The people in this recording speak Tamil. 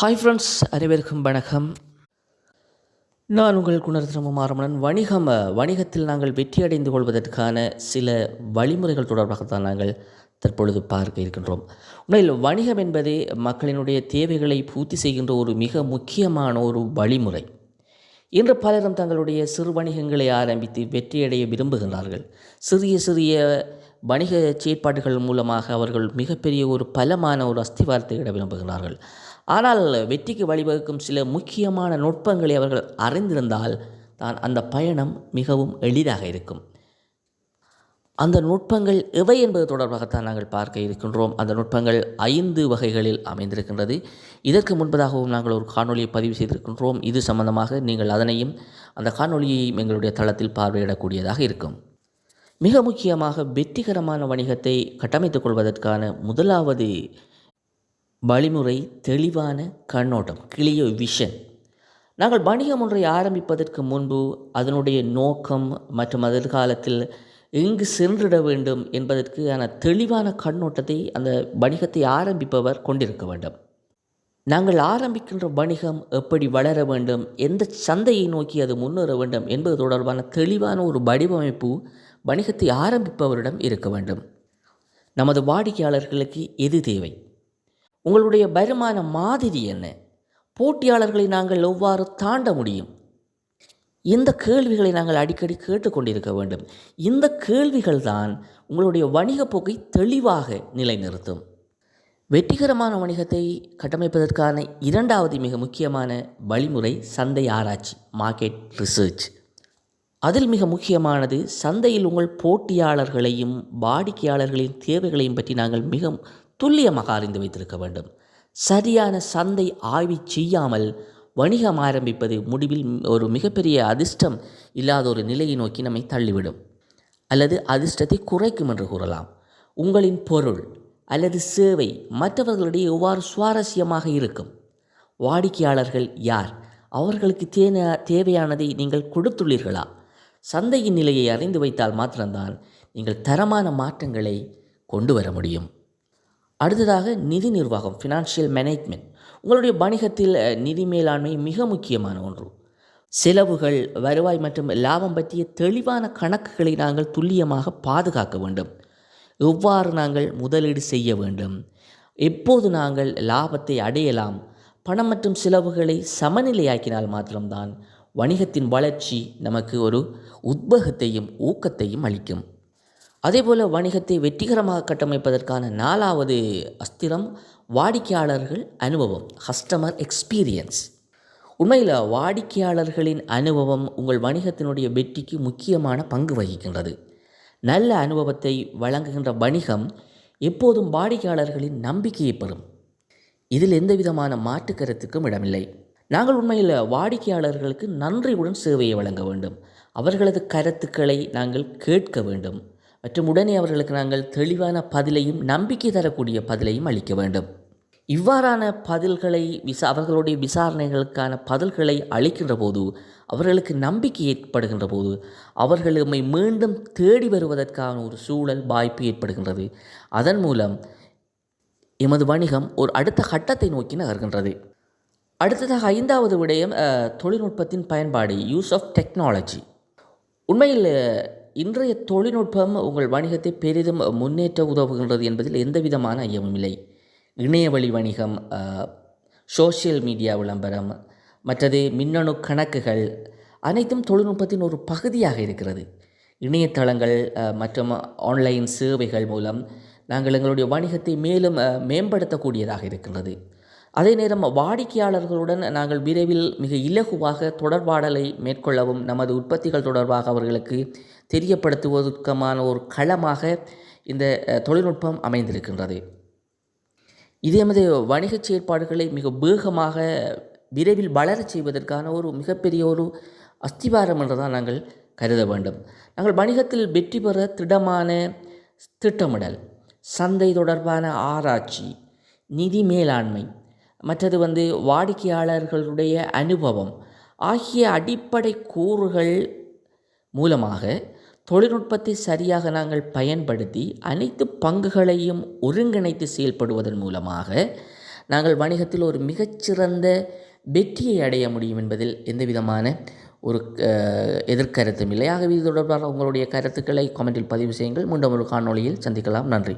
ஹாய் ஃப்ரெண்ட்ஸ் அனைவருக்கும் வணக்கம். நான் உங்கள் குணரத்னம மாறமணன் வணிகம் வணிகத்தில் நாங்கள் வெற்றி அடைந்து கொள்வதற்கான சில வழிமுறைகள் தொடர்பாகத்தான் நாங்கள் தற்பொழுது பார்க்க இருக்கின்றோம். உண்மையில் வணிகம் என்பதே மக்களினுடைய தேவைகளை பூர்த்தி செய்கின்ற ஒரு மிக முக்கியமான ஒரு வழிமுறை. இன்று பலரும் தங்களுடைய சிறு வணிகங்களை ஆரம்பித்து வெற்றியடைய விரும்புகின்றார்கள். சிறிய சிறிய வணிக செயற்பாடுகள் மூலமாக அவர்கள் மிகப்பெரிய ஒரு பலமான ஒரு அஸ்திவாரத்தை இட விரும்புகிறார்கள் ஆனால் வெற்றிக்கு வழிவகுக்கும் சில முக்கியமான நுட்பங்களை அவர்கள் அறிந்திருந்தால் தான் அந்த பயணம் மிகவும் எளிதாக இருக்கும். அந்த நுட்பங்கள் எவை என்பது தொடர்பாகத்தான் நாங்கள் பார்க்க இருக்கின்றோம். அந்த நுட்பங்கள் ஐந்து வகைகளில் அமைந்திருக்கின்றது. இதற்கு முன்பதாகவும் நாங்கள் ஒரு காணொளியை பதிவு செய்திருக்கின்றோம். இது சம்பந்தமாக நீங்கள் அதனையும் அந்த காணொளியையும் எங்களுடைய தளத்தில் பார்வையிடக்கூடியதாக இருக்கும். மிக முக்கியமாக வெற்றிகரமான வணிகத்தை கட்டமைத்துக் கொள்வதற்கான முதலாவது வழிமுறை தெளிவான கண்ணோட்டம் கிளியோ விஷன். நாங்கள் வணிகம் ஒன்றை ஆரம்பிப்பதற்கு முன்பு அதனுடைய நோக்கம் மற்றும் எதிர்காலத்தில் எங்கு சென்றிட வேண்டும் என்பதற்கான தெளிவான கண்ணோட்டத்தை அந்த வணிகத்தை ஆரம்பிப்பவர் கொண்டிருக்க வேண்டும். நாங்கள் ஆரம்பிக்கின்ற வணிகம் எப்படி வளர வேண்டும் எந்த சந்தையை நோக்கி அது முன்னேற வேண்டும் என்பது தொடர்பான தெளிவான ஒரு வடிவமைப்பு வணிகத்தை ஆரம்பிப்பவரிடம் இருக்க வேண்டும். நமது வாடிக்கையாளர்களுக்கு எது தேவை? உங்களுடைய வருமான மாதிரி என்ன? போட்டியாளர்களை நாங்கள் எவ்வாறு தாண்ட முடியும்? இந்த கேள்விகளை நாங்கள் அடிக்கடி கேட்டுக்கொண்டிருக்க வேண்டும். இந்த கேள்விகள் தான் உங்களுடைய வணிகப் போக்கை தெளிவாக நிலைநிறுத்தும். வெற்றிகரமான வணிகத்தை கட்டமைப்பதற்கான இரண்டாவது மிக முக்கியமான வழிமுறை சந்தை ஆராய்ச்சி மார்க்கெட் ரிசர்ச் அதில் மிக முக்கியமானது சந்தையில் உங்கள் போட்டியாளர்களையும் வாடிக்கையாளர்களின் தேவைகளையும் பற்றி நாங்கள் மிக துல்லியமாக அறிந்து வைத்திருக்க வேண்டும். சரியான சந்தை ஆய்வு செய்யாமல் வணிகம் ஆரம்பிப்பது முடிவில் ஒரு மிகப்பெரிய அதிர்ஷ்டம் இல்லாத ஒரு நிலையை நோக்கி நம்மை தள்ளிவிடும். அல்லது அதிர்ஷ்டத்தை குறைக்கும் என்று கூறலாம். உங்களின் பொருள் அல்லது சேவை மற்றவர்களிடையே எவ்வாறு சுவாரஸ்யமாக இருக்கும்? வாடிக்கையாளர்கள் யார்? அவர்களுக்கு தேன தேவையானதை நீங்கள் கொடுத்துள்ளீர்களா? சந்தையின் நிலையை அறிந்து வைத்தால் மாத்திரம்தான் நீங்கள் தரமான மாற்றங்களை கொண்டு வர முடியும். அடுத்ததாக நிதி நிர்வாகம் ஃபினான்ஷியல் மேனேஜ்மெண்ட் உங்களுடைய வணிகத்தில் நிதி மேலாண்மை மிக முக்கியமான ஒன்று. செலவுகள் வருவாய் மற்றும் லாபம் பற்றிய தெளிவான கணக்குகளை நாங்கள் துல்லியமாக பாதுகாக்க வேண்டும். எவ்வாறு நாங்கள் முதலீடு செய்ய வேண்டும்? எப்போது நாங்கள் லாபத்தை அடையலாம்? பணம் மற்றும் செலவுகளை சமநிலையாக்கினால் மாத்திரம்தான் வணிகத்தின் வளர்ச்சி நமக்கு ஒரு உத்வேகத்தையும் ஊக்கத்தையும் அளிக்கும். அதேபோல் வணிகத்தை வெற்றிகரமாக கட்டமைப்பதற்கான நாலாவது அஸ்திரம் வாடிக்கையாளர்கள் அனுபவம் கஸ்டமர் எக்ஸ்பீரியன்ஸ் உண்மையில் வாடிக்கையாளர்களின் அனுபவம் உங்கள் வணிகத்தினுடைய வெற்றிக்கு முக்கியமான பங்கு வகிக்கின்றது. நல்ல அனுபவத்தை வழங்குகின்ற வணிகம் எப்போதும் வாடிக்கையாளர்களின் நம்பிக்கையை பெறும். இதில் எந்த விதமான மாற்று கருத்துக்கும் இடமில்லை. நாங்கள் உண்மையில் வாடிக்கையாளர்களுக்கு நன்றியுடன் சேவையை வழங்க வேண்டும். அவர்களது கருத்துக்களை நாங்கள் கேட்க வேண்டும். மற்றும் உடனே அவர்களுக்கு நாங்கள் தெளிவான பதிலையும் நம்பிக்கை தரக்கூடிய பதிலையும் அளிக்க வேண்டும். இவ்வாறான பதில்களை விசா அவர்களுடைய விசாரணைகளுக்கான பதில்களை அளிக்கின்ற போது அவர்களுக்கு நம்பிக்கை ஏற்படுகின்ற போது அவர்கள் நம்மை மீண்டும் தேடி வருவதற்கான ஒரு சூழல் வாய்ப்பு ஏற்படுகின்றது. அதன் மூலம் எமது வணிகம் ஒரு அடுத்த கட்டத்தை நோக்கி நகர்கின்றது. அடுத்ததாக ஐந்தாவது விடயம் தொழில்நுட்பத்தின் பயன்பாடு யூஸ் ஆஃப் டெக்னாலஜி உண்மையில் இன்றைய தொழில்நுட்பம் உங்கள் வணிகத்தை பெரிதும் முன்னேற்ற உதவுகின்றது என்பதில் எந்த விதமான ஐயமும் இல்லை. இணையவழி வணிகம் சோஷியல் மீடியா விளம்பரம் மற்றது மின்னணு கணக்குகள் அனைத்தும் தொழில்நுட்பத்தின் ஒரு பகுதியாக இருக்கிறது. இணையதளங்கள் மற்றும் ஆன்லைன் சேவைகள் மூலம் நாங்கள் எங்களுடைய வணிகத்தை மேலும் மேம்படுத்தக்கூடியதாக இருக்கின்றது. அதே நேரம் வாடிக்கையாளர்களுடன் நாங்கள் விரைவில் மிக இலகுவாக தொடர்பாடலை மேற்கொள்ளவும் நமது உற்பத்திகள் தொடர்பாக அவர்களுக்கு தெரியப்படுத்துவதற்குமான ஒரு களமாக இந்த தொழில்நுட்பம் அமைந்திருக்கின்றது. இதே மாதிரி வணிகச் செயற்பாடுகளை மிக வேகமாக விரைவில் வளரச் செய்வதற்கான ஒரு மிகப்பெரிய ஒரு அஸ்திவாரம் என்று தான் நாங்கள் கருத வேண்டும். நாங்கள் வணிகத்தில் வெற்றி பெற திடமான திட்டமிடல் சந்தை தொடர்பான ஆராய்ச்சி நிதி மேலாண்மை மற்றது வந்து வாடிக்கையாளர்களுடைய அனுபவம் ஆகிய அடிப்படை கூறுகள் மூலமாக தொழில்நுட்பத்தை சரியாக நாங்கள் பயன்படுத்தி அனைத்து பங்குகளையும் ஒருங்கிணைத்து செயல்படுவதன் மூலமாக நாங்கள் வணிகத்தில் ஒரு மிகச்சிறந்த வெற்றியை அடைய முடியும் என்பதில் எந்த விதமான ஒரு எதிர்கருத்தும் இல்லை. ஆகவே இது தொடர்பாக உங்களுடைய கருத்துக்களை கமெண்டில் பதிவு செய்யுங்கள். மீண்டும் ஒரு காணொளியில் சந்திக்கலாம். நன்றி.